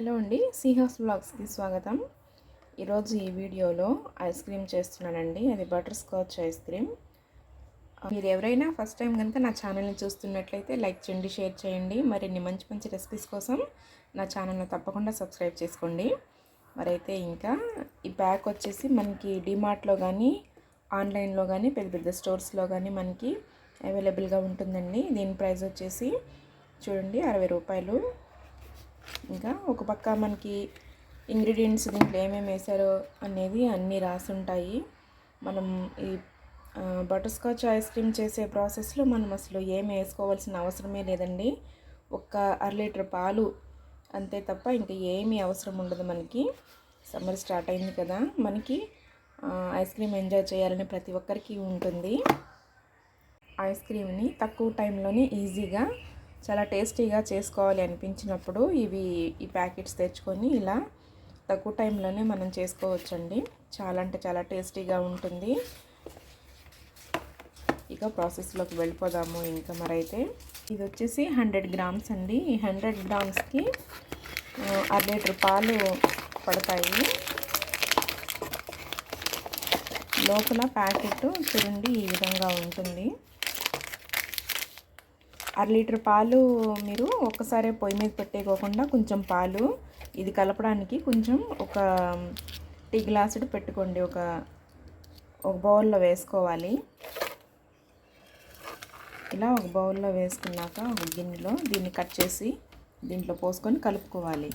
Hello అండి సిహాస్ బ్లాగ్స్కి స్వాగతం. ఈరోజు ఈ వీడియోలో ఐస్ క్రీమ్ చేస్తున్నానండి అది బటర్ స్కాచ్ ఐస్ క్రీమ్. మీరు ఎవరైనా ఫస్ట్ టైం కనుక నా ఛానల్ని చూస్తున్నట్లయితే లైక్ చేయండి షేర్ చేయండి. మరిన్ని మంచి మంచి రెసిపీస్ కోసం నా ఛానల్ను తప్పకుండా సబ్స్క్రైబ్ చేసుకోండి. మరైతే ఇంకా ఈ ప్యాక్ వచ్చేసి మనకి డిమార్ట్లో కానీ ఆన్లైన్లో కానీ పెద్ద పెద్ద స్టోర్స్లో కానీ మనకి అవైలబుల్గా ఉంటుందండి. దీని ప్రైస్ వచ్చేసి చూడండి అరవై రూపాయలు. ఇంకా ఒక పక్క మనకి ఇంగ్రీడియంట్స్ దీంట్లో ఏమేమి వేసారో అనేది అన్నీ రాసుంటాయి. మనం ఈ బటర్ స్కాచ్ ఐస్ క్రీమ్ చేసే ప్రాసెస్లో మనం అసలు ఏమి వేసుకోవాల్సిన అవసరమే లేదండి. ఒక్క అర లీటర్ పాలు అంతే తప్ప ఇంకా ఏమీ అవసరం ఉండదు మనకి. సమ్మర్ స్టార్ట్ అయింది కదా మనకి ఐస్ క్రీమ్ ఎంజాయ్ చేయాలని ప్రతి ఒక్కరికి ఉంటుంది. ఐస్ క్రీమ్ని తక్కువ టైంలోనే ఈజీగా చాలా టేస్టీగా చేసుకోవాలి అనిపించినప్పుడు ఇవి ఈ ప్యాకెట్స్ తెచ్చుకొని ఇలా తక్కువ టైంలోనే మనం చేసుకోవచ్చండి. చాలా అంటే చాలా టేస్టీగా ఉంటుంది. ఇక ప్రాసెస్లోకి వెళ్ళిపోదాము ఇంకా మరైతే. ఇది వచ్చేసి హండ్రెడ్ గ్రామ్స్ అండి. ఈ హండ్రెడ్ గ్రామ్స్కి అర లీటర్ పాలు పడతాయి. లోపల ప్యాకెట్ చూడండి ఈ విధంగా ఉంటుంది. అర లీటర్ పాలు మీరు ఒక్కసారే పొయ్యి మీద పెట్టేకోకుండా కొంచెం పాలు ఇది కలపడానికి కొంచెం ఒక టీ గ్లాసుడు పెట్టుకోండి. ఒక ఒక బౌల్లో వేసుకోవాలి. ఇలా ఒక బౌల్లో వేసుకున్నాక ఒక గిన్నెలో దీన్ని కట్ చేసి దీంట్లో పోసుకొని కలుపుకోవాలి.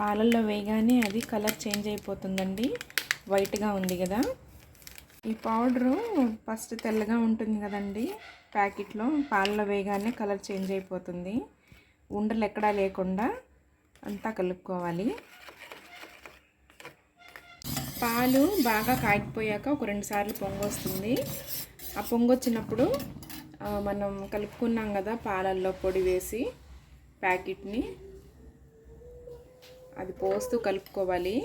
పాలల్లో వేయగానే అది కలర్ చేంజ్ అయిపోతుందండి. వైట్గా ఉంది కదా. ఈ పౌడరు ఫస్ట్ తెల్లగా ఉంటుంది కదండి. ప్యాకెట్లో పాలలో వేయగానే కలర్ చేంజ్ అయిపోతుంది. ఉండలు ఎక్కడా లేకుండా అంతా కలుపుకోవాలి. పాలు బాగా కాగిపోయాక ఒక రెండు సార్లు పొంగొస్తుంది ఆ పొంగొచ్చినప్పుడు మనం కలుపుకున్నాం కదా పాలల్లో పొడి వేసి ప్యాకెట్ని అది పోస్తూ కలుపుకోవాలి.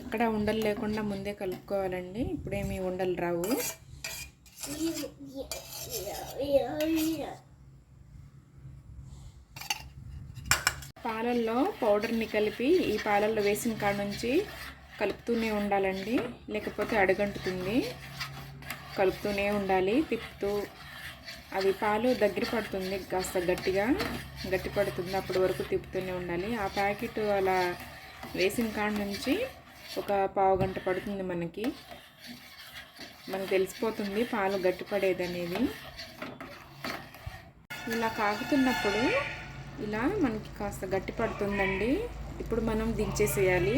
ఎక్కడ ఉండలు లేకుండా ముందే కలుపుకోవాలండి. ఇప్పుడేమి ఉండలు రావు. పాలల్లో పౌడర్ని కలిపి ఈ పాలల్లో వేసిన కాడ నుంచి కలుపుతూనే ఉండాలండి. లేకపోతే అడగంటుతుంది. కలుపుతూనే ఉండాలి. తిప్పుతూ అది పాలు దగ్గర పడుతుంది కాస్త గట్టిగా. గట్టి పడుతుంది అప్పటి వరకు తిప్పుతూనే ఉండాలి. ఆ ప్యాకెట్ అలా వేసిన కాడ నుంచి ఒక పావు గంట పడుతుంది మనకి. మనకు తెలిసిపోతుంది పాలు గట్టిపడేది అనేది ఇలా కాగుతున్నప్పుడు ఇలా మనకి కాస్త గట్టి పడుతుందండి ఇప్పుడు మనం దించేసేయాలి.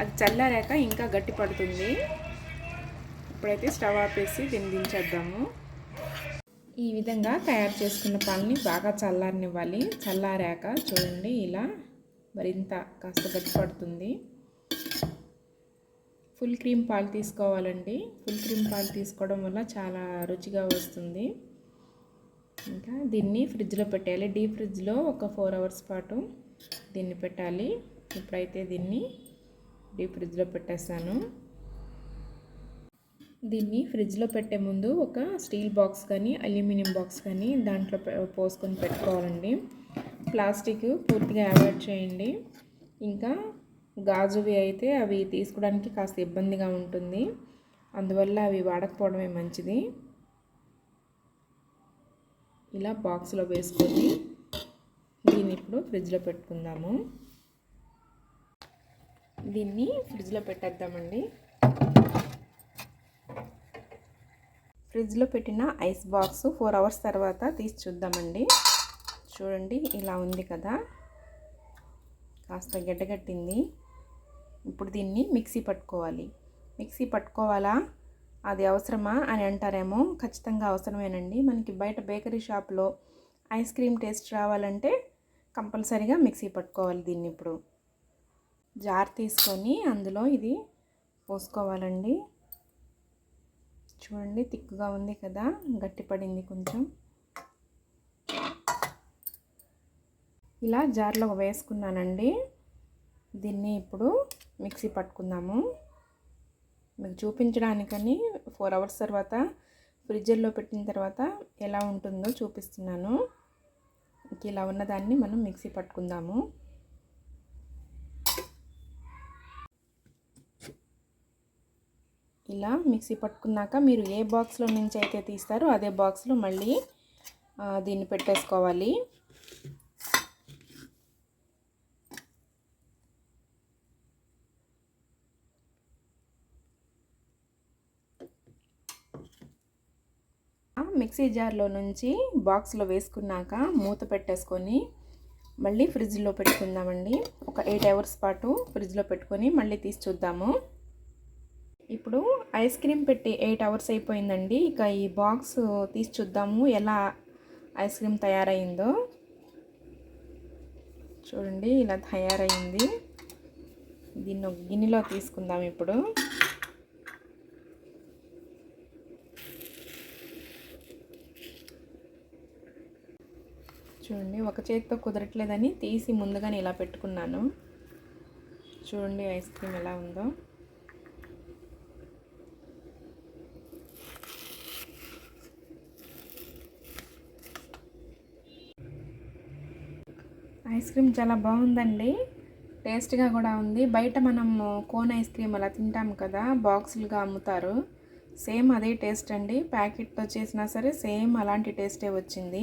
అది చల్లారాక ఇంకా గట్టి పడుతుంది ఇప్పుడైతే స్టవ్ ఆపేసి దీన్ని దించేద్దాము. ఈ విధంగా తయారు చేసుకున్న పాలని బాగా చల్లారనివ్వాలి. చల్లారాక చూడండి ఇలా మరింత కాస్త గట్టి పడుతుంది ఫుల్ క్రీమ్ పాలు తీసుకోవాలండి. ఫుల్ క్రీమ్ పాలు తీసుకోవడం వల్ల చాలా రుచిగా వస్తుంది. ఇంకా దీన్ని ఫ్రిడ్జ్లో పెట్టాలి డీప్ ఫ్రిడ్జ్లో ఒక ఫోర్ అవర్స్ పాటు దీన్ని పెట్టాలి. ఇప్పుడైతే దీన్ని డీప్ ఫ్రిడ్జ్లో పెట్టేస్తాను దీన్ని ఫ్రిడ్జ్లో పెట్టే ముందు ఒక స్టీల్ బాక్స్ కానీ అల్యూమినియం బాక్స్ కానీ దాంట్లో పోసుకొని పెట్టుకోవాలండి. ప్లాస్టిక్ పూర్తిగా అవాయిడ్ చేయండి. ఇంకా గాజువి అయితే అవి తీసుకోవడానికి కాస్త ఇబ్బందిగా ఉంటుంది. అందువల్ల అవి వాడకపోవడమే మంచిది. ఇలా బాక్స్లో వేసుకొని దీన్ని ఇప్పుడు ఫ్రిడ్జ్లో పెట్టుకుందాము. దీన్ని ఫ్రిడ్జ్లో పెట్టేద్దామండి. ఫ్రిడ్జ్లో పెట్టిన ఐస్ బాక్స్ ఫోర్ అవర్స్ తర్వాత తీసి చూద్దామండి. చూడండి ఇలా ఉంది కదా. కాస్త గడ్డగట్టింది. ఇప్పుడు దీన్ని మిక్సీ పట్టుకోవాలి. మిక్సీ పట్టుకోవాలా? అది అవసరమా? అని అంటారేమో. ఖచ్చితంగా అవసరమేనండి. మనకి బయట బేకరీ షాప్లో ఐస్ క్రీమ్ టేస్ట్ రావాలంటే కంపల్సరీగా మిక్సీ పట్టుకోవాలి దీన్ని ఇప్పుడు. జార్ తీసుకొని అందులో ఇది పోసుకోవాలండి. చూడండి తిక్కుగా ఉంది కదా. గట్టిపడింది కొంచెం. ఇలా జార్లో వేసుకున్నానండి. దీన్ని ఇప్పుడు మిక్సీ పట్టుకుందాము. మీకు చూపించడానికని ఫోర్ అవర్స్ తర్వాత ఫ్రిడ్జర్లో పెట్టిన తర్వాత ఎలా ఉంటుందో చూపిస్తున్నాను. ఇలా ఉన్నదాన్ని మనం మిక్సీ పట్టుకుందాము. ఇలా మిక్సీ పట్టుకున్నాక మీరు ఏ బాక్స్లో నుంచి అయితే తీస్తారో అదే బాక్స్లో మళ్ళీ దీన్ని పెట్టేసుకోవాలి. మిక్సీ జార్లో నుంచి బాక్స్లో వేసుకున్నాక మూత పెట్టేసుకొని మళ్ళీ ఫ్రిడ్జ్లో పెట్టుకుందామండి. ఒక ఎయిట్ అవర్స్ పాటు ఫ్రిడ్జ్లో పెట్టుకొని మళ్ళీ తీసి చూద్దాము. ఇప్పుడు ఐస్ క్రీమ్ పెట్టి ఎయిట్ అవర్స్ అయిపోయిందండి. ఇక ఈ బాక్స్ తీసి చూద్దాము ఎలా ఐస్ క్రీమ్ తయారైందో. చూడండి ఇలా తయారైంది. దీన్ని ఒక గిన్నెలో తీసుకుందాం ఇప్పుడు. చూడండి ఒక చేతితో కుదరట్లేదని తీసి ముందుగానే ఇలా పెట్టుకున్నాను. చూడండి ఐస్ క్రీమ్ ఎలా ఉందో. ఐస్ క్రీమ్ చాలా బాగుందండి. టేస్ట్గా కూడా ఉంది. బయట మనం కోన్ ఐస్ క్రీమ్ అలా తింటాం కదా బాక్సులుగా అమ్ముతారు. సేమ్ అదే టేస్ట్ అండి. ప్యాకెట్తో చేసినా సరే సేమ్ అలాంటి టేస్టే వచ్చింది.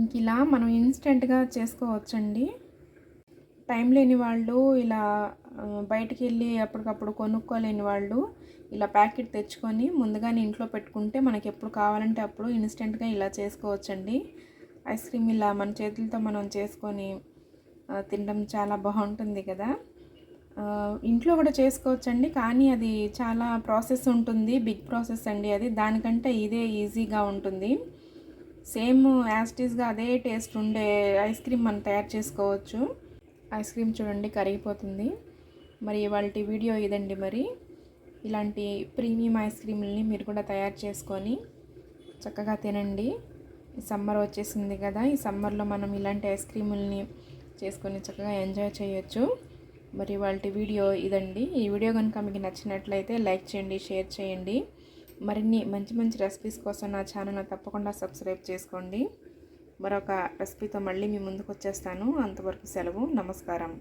ఇంక ఇలా మనం ఇన్స్టెంట్గా చేసుకోవచ్చండి. టైం లేని వాళ్ళు ఇలా బయటికి వెళ్ళి అప్పటికప్పుడు కొనుక్కోలేని వాళ్ళు ఇలా ప్యాకెట్ తెచ్చుకొని ముందుగానే ఇంట్లో పెట్టుకుంటే మనకి ఎప్పుడు కావాలంటే అప్పుడు ఇన్స్టెంట్గా ఇలా చేసుకోవచ్చండి. ఐస్ క్రీమ్ ఇలా మన చేతులతో మనం చేసుకొని తినడం చాలా బాగుంటుంది కదా. ఇంట్లో కూడా చేసుకోవచ్చండి కానీ అది చాలా ప్రాసెస్ ఉంటుంది బిగ్ ప్రాసెస్ అండి అది. దానికంటే ఇదే ఈజీగా ఉంటుంది. సేమ్ యాస్టీస్గా అదే టేస్ట్ ఉండే ఐస్ క్రీమ్ మనం తయారు చేసుకోవచ్చు. ఐస్ క్రీమ్ చూడండి కరిగిపోతుంది. మరి ఇవాళ వీడియో ఇదండి మరి. ఇలాంటి ప్రీమియం ఐస్ క్రీమ్లని మీరు కూడా తయారు చేసుకొని చక్కగా తినండి. సమ్మర్ వచ్చేసింది కదా ఈ సమ్మర్లో మనం ఇలాంటి ఐస్ క్రీముల్ని చేసుకొని చక్కగా ఎంజాయ్ చేయొచ్చు. మరి వాళ్ళ వీడియో ఇదండి. ఈ వీడియో కనుక మీకు నచ్చినట్లయితే లైక్ చేయండి షేర్ చేయండి. మరిన్ని మంచి మంచి రెసిపీస్ కోసం నా ఛానల్ తప్పకుండా సబ్స్క్రైబ్ చేసుకోండి. మరొక రెసిపీతో మళ్ళీ మీ ముందుకు వచ్చేస్తాను. అంతవరకు సెలవు. నమస్కారం.